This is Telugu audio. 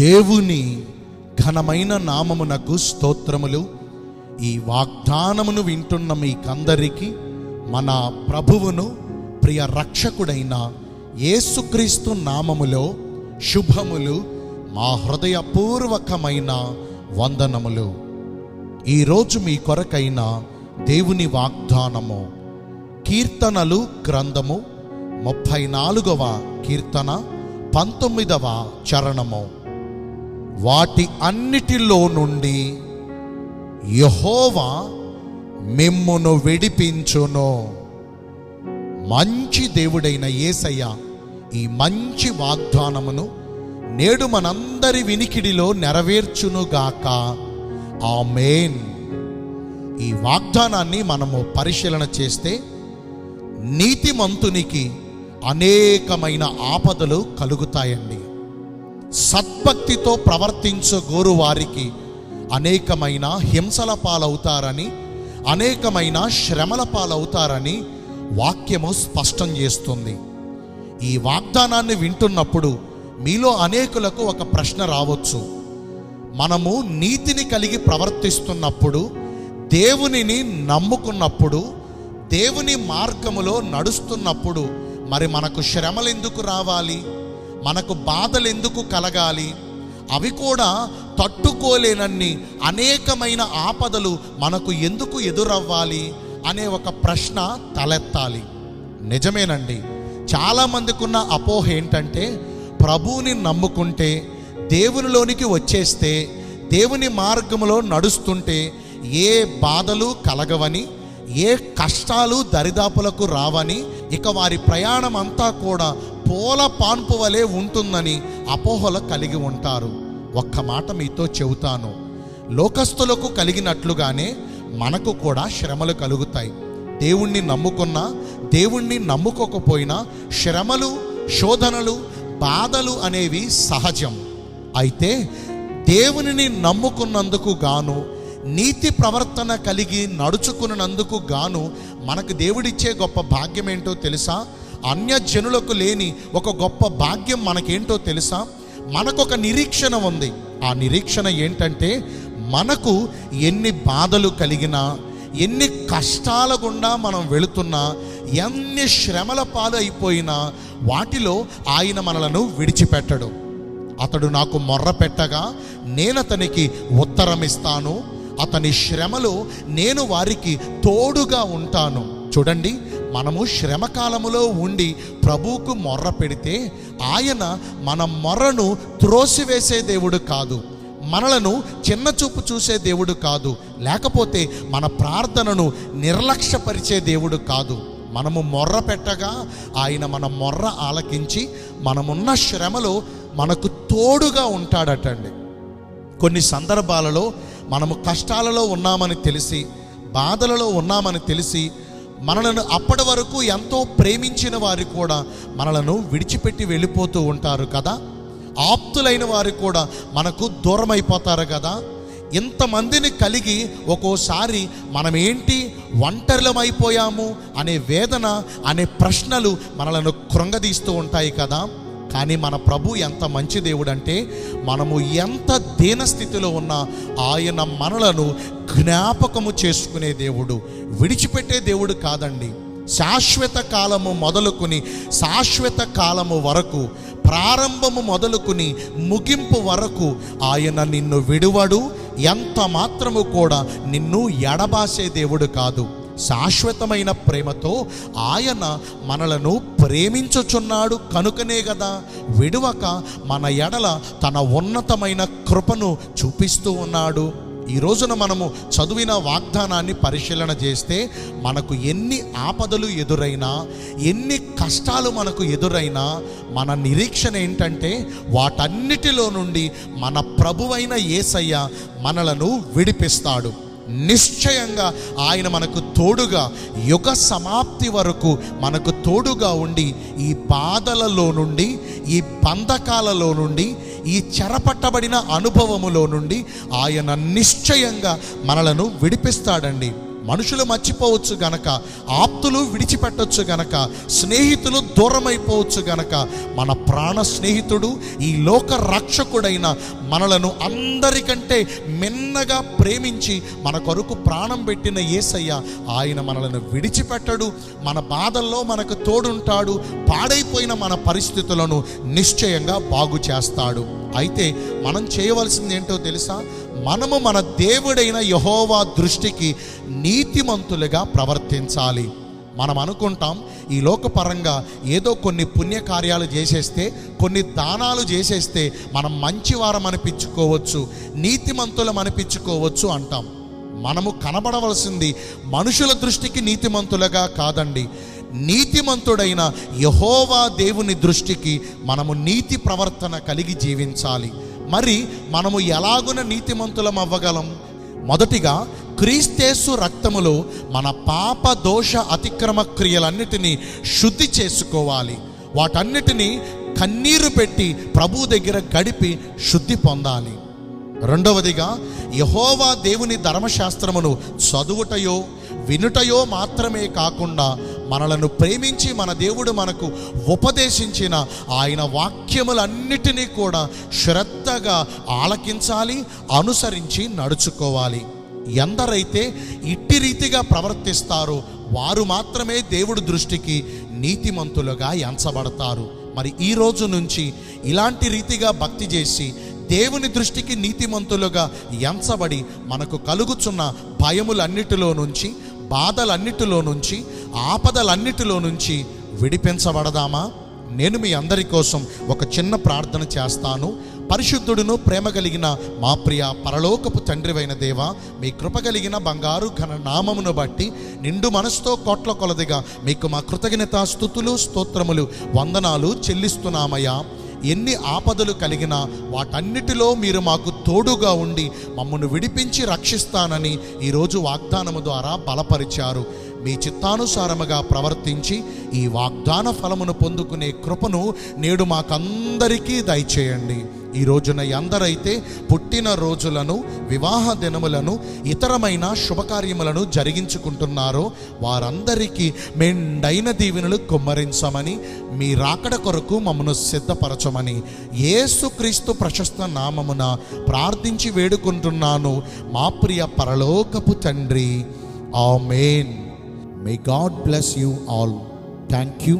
దేవుని ఘనమైన నామమునకు స్తోత్రములు. ఈ వాగ్దానమును వింటున్న మీకందరికీ మన ప్రభువును ప్రియ రక్షకుడైన యేసుక్రీస్తు నామములో శుభములు మా హృదయపూర్వకమైన వందనములు. ఈరోజు మీ కొరకైన దేవుని వాగ్దానము కీర్తనలు గ్రంథము ముప్పై నాలుగవ కీర్తన పంతొమ్మిదవ చరణము. వాటి అన్నిటిలో నుండి యహోవా మిమ్మును విడిపించును. మంచి దేవుడైన యేసయ్య ఈ మంచి వాగ్దానమును నేడు మనందరి వినికిడిలో నెరవేర్చునుగాక మెయిన్ ఈ వాగ్దానాన్ని మనము పరిశీలన చేస్తే నీతిమంతునికి అనేకమైన ఆపదలు కలుగుతాయండి. సద్భక్తితో ప్రవర్తించగోరు వారికి అనేకమైన హింసల పాలవుతారని అనేకమైన శ్రమల పాలవుతారని వాక్యము స్పష్టం చేస్తుంది. ఈ వాగ్దానాన్ని వింటున్నప్పుడు మీలో అనేకులకు ఒక ప్రశ్న రావచ్చు. మనము నీతిని కలిగి ప్రవర్తిస్తున్నప్పుడు దేవునిని నమ్ముకున్నప్పుడు దేవుని మార్గములో నడుస్తున్నప్పుడు మరి మనకు శ్రమలు ఎందుకు రావాలి? మనకు బాధలు ఎందుకు కలగాలి? అవి కూడా తట్టుకోలేనన్ని అనేకమైన ఆపదలు మనకు ఎందుకు ఎదురవ్వాలి అనే ఒక ప్రశ్న తలెత్తాలి. నిజమేనండి. చాలామందికి ఉన్న అపోహ ఏంటంటే ప్రభువుని నమ్ముకుంటే దేవునిలోనికి వచ్చేస్తే దేవుని మార్గంలో నడుస్తుంటే ఏ బాధలు కలగవని ఏ కష్టాలు దరిదాపులకు రావని ఇక వారి ప్రయాణం అంతా కూడా పూల పాన్పు వలె ఉంటుందని అపోహలు కలిగి ఉంటారు. ఒక్క మాట మీతో చెబుతాను. లోకస్తులకు కలిగినట్లుగానే మనకు కూడా శ్రమలు కలుగుతాయి. దేవుణ్ణి నమ్ముకున్నా దేవుణ్ణి నమ్ముకోకపోయినా శ్రమలు శోధనలు బాధలు అనేవి సహజం. అయితే దేవునిని నమ్ముకున్నందుకు గాను నీతి ప్రవర్తన కలిగి నడుచుకున్నందుకు గాను మనకు దేవుడిచ్చే గొప్ప భాగ్యం ఏంటో తెలుసా? అన్యజనులకు లేని ఒక గొప్ప భాగ్యం మనకేంటో తెలుసా? మనకొక నిరీక్షణ ఉంది. ఆ నిరీక్షణ ఏంటంటే మనకు ఎన్ని బాధలు కలిగినా ఎన్ని కష్టాల గుండా మనం వెళుతున్నా ఎన్ని శ్రమల పాలు అయిపోయినా వాటిలో ఆయన మనలను విడిచిపెట్టడు. అతడు నాకు మొర్ర పెట్టగా నేను అతనికి ఉత్తరం ఇస్తాను. అతని శ్రమలో నేను వారికి తోడుగా ఉంటాను. చూడండి మనము శ్రమకాలములో ఉండి ప్రభువుకు మొర్ర పెడితే ఆయన మన మొర్రను త్రోసివేసే దేవుడు కాదు. మనలను చిన్న చూపు చూసే దేవుడు కాదు. లేకపోతే మన ప్రార్థనను నిర్లక్ష్యపరిచే దేవుడు కాదు. మనము మొర్ర పెట్టగా ఆయన మన మొర్ర ఆలకించి మనమున్న శ్రమలో మనకు తోడుగా ఉంటాడటండి. కొన్ని సందర్భాలలో మనము కష్టాలలో ఉన్నామని తెలిసి బాధలలో ఉన్నామని తెలిసి మనలను అప్పటి వరకు ఎంతో ప్రేమించిన వారు కూడా మనలను విడిచిపెట్టి వెళ్ళిపోతూ ఉంటారు కదా? ఆప్తులైన వారు కూడా మనకు దూరం అయిపోతారు కదా? ఇంతమందిని కలిగి ఒక్కోసారి మనం ఏంటి ఒంటరిలమైపోయాము అనే వేదన అనే ప్రశ్నలు మనలను కృంగదీస్తూ ఉంటాయి కదా? కానీ మన ప్రభు ఎంత మంచి దేవుడు అంటే మనము ఎంత దీనస్థితిలో ఉన్నా ఆయన మనలను జ్ఞాపకము చేసుకునే దేవుడు విడిచిపెట్టే దేవుడు కాదండి. శాశ్వత కాలము మొదలుకుని శాశ్వత కాలము వరకు ప్రారంభము మొదలుకుని ముగింపు వరకు ఆయన నిన్ను విడువడు. ఎంత మాత్రము కూడా నిన్ను ఎడబాసే దేవుడు కాదు. శాశ్వతమైన ప్రేమతో ఆయన మనలను ప్రేమించుచున్నాడు కనుకనే కదా విడువక మన ఎడల తన ఉన్నతమైన కృపను చూపిస్తూ ఉన్నాడు. ఈ రోజున మనము చదివిన వాగ్దానాన్ని పరిశీలన చేస్తే మనకు ఎన్ని ఆపదలు ఎదురైనా ఎన్ని కష్టాలు మనకు ఎదురైనా మన నిరీక్షణ ఏంటంటే వాటన్నిటిలో నుండి మన ప్రభువైన యేసయ్య మనలను విడిపిస్తాడు. నిశ్చయంగా ఆయన మనకు తోడుగా యుగ సమాప్తి వరకు మనకు తోడుగా ఉండి ఈ బాధలలో నుండి ఈ బంధకాలలో నుండి ఈ చెరపట్టబడిన అనుభవములో నుండి ఆయన నిశ్చయంగా మనలను విడిపిస్తాడండి. మనుషులు మర్చిపోవచ్చు గనక ఆప్తులు విడిచిపెట్టొచ్చు గనక స్నేహితులు దూరమైపోవచ్చు గనక మన ప్రాణ స్నేహితుడు ఈ లోక రక్షకుడైన మనలను అందరికంటే మిన్నగా ప్రేమించి మన కొరకు ప్రాణం పెట్టిన యేసయ్య ఆయన మనలను విడిచిపెట్టడు. మన బాధల్లో మనకు తోడుంటాడు. పాడైపోయిన మన పరిస్థితులను నిశ్చయంగా బాగు చేస్తాడు. అయితే మనం చేయవలసింది ఏంటో తెలుసా? మనము మన దేవుడైన యహోవా దృష్టికి నీతిమంతులుగా ప్రవర్తించాలి. మనం అనుకుంటాం ఈ లోకపరంగా ఏదో కొన్ని పుణ్యకార్యాలు చేసేస్తే కొన్ని దానాలు చేసేస్తే మనం మంచివారం అనిపించుకోవచ్చు నీతిమంతులం అనిపించుకోవచ్చు అంటాం. మనము కనబడవలసింది మనుషుల దృష్టికి నీతిమంతులుగా కాదండి. నీతిమంతుడైన యహోవా దేవుని దృష్టికి మనము నీతి ప్రవర్తన కలిగి జీవించాలి. మరి మనము ఎలాగున నీతిమంతులం అవ్వగలం? మొదటిగా క్రీస్తేసు రక్తములో మన పాప దోష అతిక్రమ క్రియలన్నిటినీ శుద్ధి చేసుకోవాలి. వాటన్నిటినీ కన్నీరు పెట్టి ప్రభు దగ్గర గడిపి శుద్ధి పొందాలి. రెండవదిగా యహోవా దేవుని ధర్మశాస్త్రమును చదువుటయో వినుటయో మాత్రమే కాకుండా మనలను ప్రేమించి మన దేవుడు మనకు ఉపదేశించిన ఆయన వాక్యములన్నిటినీ కూడా శ్రద్ధగా ఆలకించాలి అనుసరించి నడుచుకోవాలి. ఎందరైతే ఇట్టి రీతిగా ప్రవర్తిస్తారో వారు మాత్రమే దేవుడి దృష్టికి నీతిమంతులుగా ఎంచబడతారు. మరి ఈ రోజు నుంచి ఇలాంటి రీతిగా భక్తి చేసి దేవుని దృష్టికి నీతిమంతులుగా ఎంచబడి మనకు కలుగుచున్న భయములన్నిటిలో నుంచి బాధలన్నిటిలో నుంచి ఆపదలన్నిటిలో నుంచి విడిపించబడదామా? నేను మీ అందరి కోసం ఒక చిన్న ప్రార్థన చేస్తాను. పరిశుద్ధుడును ప్రేమ కలిగిన మా ప్రియ పరలోకపు తండ్రివైన దేవ మీ కృప కలిగిన బంగారు ఘన నామమును బట్టి నిండు మనసుతో కోట్ల కొలదిగా మీకు మా కృతజ్ఞత స్థుతులు స్తోత్రములు వందనాలు చెల్లిస్తున్నామయ్యా. ఎన్ని ఆపదలు కలిగినా వాటన్నిటిలో మీరు మాకు తోడుగా ఉండి మమ్మను విడిపించి రక్షిస్తానని ఈరోజు వాగ్దానము ద్వారా బలపరిచారు. మీ చిత్తానుసారముగా ప్రవర్తించి ఈ వాగ్దాన ఫలమును పొందుకునే కృపను నేడు మాకందరికీ దయచేయండి. ఈ రోజున ఎందరైతే పుట్టిన రోజులను వివాహ దినములను ఇతరమైన శుభకార్యములను జరిగించుకుంటున్నారో వారందరికీ మెండైన దీవెనలు కుమ్మరించమని మీ రాకడ కొరకు మమ్మను సిద్ధపరచమని ఏసుక్రీస్తు ప్రశస్త నామమున ప్రార్థించి వేడుకుంటున్నాను. మా ప్రియ పరలోకపు తండ్రి. Amen. May God bless you all thank you